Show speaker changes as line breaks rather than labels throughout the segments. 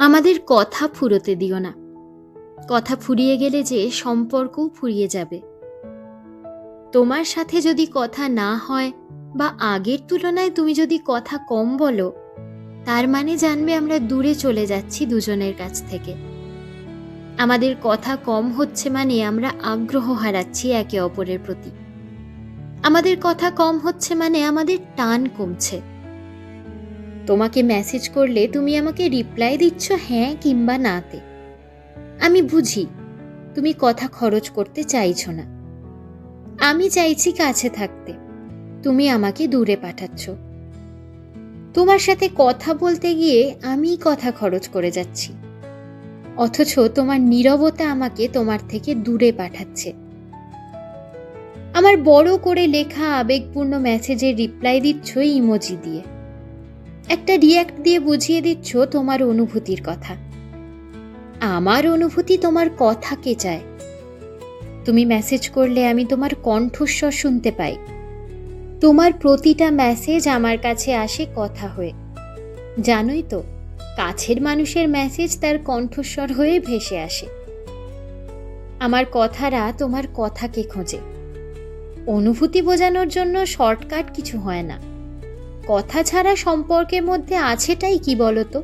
আমাদের কথা ফুরোতে দিও না। কথা ফুরিয়ে গেলে যে সম্পর্কও ফুরিয়ে যাবে। তোমার সাথে যদি কথা না হয় বা আগের তুলনায় তুমি যদি কথা কম বলো, তার মানে জানবে আমরা দূরে চলে যাচ্ছি দুজনের কাছ থেকে। আমাদের কথা কম হচ্ছে মানে আমরা আগ্রহ হারাচ্ছি একে অপরের প্রতি। আমাদের কথা কম হচ্ছে মানে আমাদের টান কমছে। তোমাকে মেসেজ করলে তুমি আমাকে রিপ্লাই দিচ্ছ হ্যাঁ কিংবা নাতে। আমি বুঝি, তুমি কথা খরচ করতে চাইছো না। আমি চাইছি কাছে থাকতে, তুমি আমাকে দূরে পাঠাচ্ছ। তোমার সাথে কথা বলতে গিয়ে আমি কথা খরচ করে যাচ্ছি। অথচ তোমার নীরবতা আমাকে তোমার থেকে দূরে পাঠাচ্ছে। আমার বড় করে লেখা আবেগপূর্ণ মেসেজের রিপ্লাই দিচ্ছ ইমোজি দিয়ে। একটা রিয়াক্ট দিয়ে বুঝিয়ে দিচ্ছ তোমার অনুভূতির কথা। আমার অনুভূতি তোমার কথাকে চায়। তুমি মেসেজ করলে আমি তোমার কণ্ঠস্বর শুনতে পাই। তোমার প্রতিটা মেসেজ আমার কাছে আসে কথা হয়ে। জানোই তো, কাছের মানুষের মেসেজ তার কণ্ঠস্বর হয়ে ভেসে আসে। আমার কথারা তোমার কথাকে খোঁজে। অনুভূতি বোঝানোর জন্য শর্টকাট কিছু হয় না। কথা ছাড়া সম্পর্কের মধ্যে আছেটাই কি বলতো?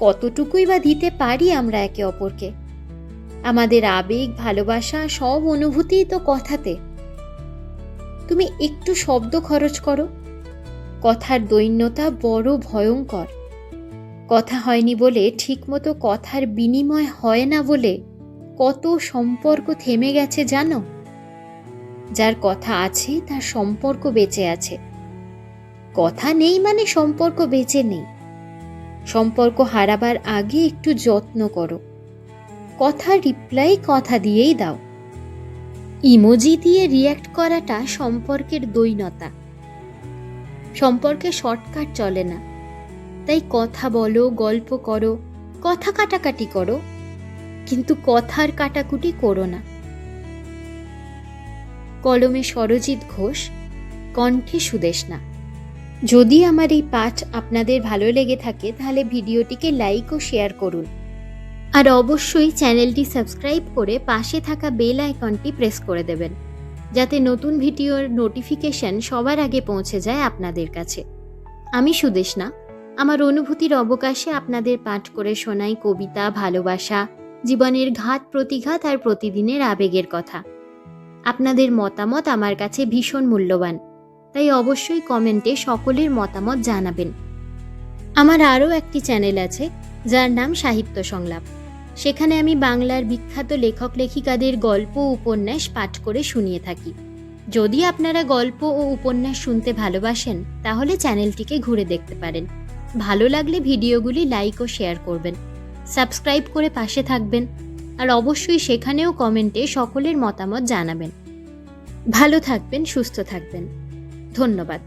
কতটুকুই বা দিতে পারি আমরা একে অপরকে? আমাদের আবেগ, ভালোবাসা সব অনুভূতিই তো কথাতে। তুমি একটু শব্দ খরচ করো। কথার দৈন্যতা বড় ভয়ঙ্কর। কথা হয়নি বলে ঠিকমতো কথার বিনিময় হয় না বলে কত সম্পর্ক থেমে গেছে জানো? যার কথা আছে, তার সম্পর্ক বেঁচে আছে। কথা নেই মানে সম্পর্ক বেঁচে নেই। সম্পর্ক হারাবার আগে একটু যত্ন করো। কথা রিপ্লাই কথা দিয়েই দাও। ইমোজি দিয়ে রিয়্যাক্ট করাটা সম্পর্কের দৈনতা। সম্পর্কে শর্টকাট চলে না। তাই কথা বলো, গল্প করো, কথা কাটাকাটি করো, কিন্তু কথার কাটাকুটি করো না। কলমে সরজিৎ ঘোষ, কণ্ঠে সুদেশনা যদি আমার এই পাঠ আপনাদের ভালো লেগে থাকে, তাহলে ভিডিওটিকে লাইক ও শেয়ার করুন। আর অবশ্যই চ্যানেলটি সাবস্ক্রাইব করে পাশে থাকা বেল আইকনটি প্রেস করে দেবেন, যাতে নতুন ভিডিওর নোটিফিকেশন সবার আগে পৌঁছে যায় আপনাদের কাছে। আমি সুদেশনা আমার অনুভূতির অবকাশে আপনাদের পাঠ করে শোনাই কবিতা, ভালোবাসা, জীবনের ঘাত, প্রতিঘাত আর প্রতিদিনের আবেগের কথা। আপনাদের মতামত আমার কাছে ভীষণ মূল্যবান। তাই অবশ্যই কমেন্টে সকলের মতামত জানাবেন। আমার আরও একটি চ্যানেল আছে, যার নাম সাহিত্য সংলাপ। সেখানে আমি বাংলার বিখ্যাত লেখক লেখিকাদের গল্প উপন্যাস পাঠ করে শুনিয়ে থাকি। যদি আপনারা গল্প ও উপন্যাস শুনতে ভালোবাসেন, তাহলে চ্যানেলটিকে ঘুরে দেখতে পারেন। ভালো লাগলে ভিডিওগুলি লাইক ও শেয়ার করবেন। সাবস্ক্রাইব করে পাশে থাকবেন। আর অবশ্যই সেখানেও কমেন্টে সকলের মতামত জানাবেন। ভালো থাকবেন, সুস্থ থাকবেন। ধন্যবাদ।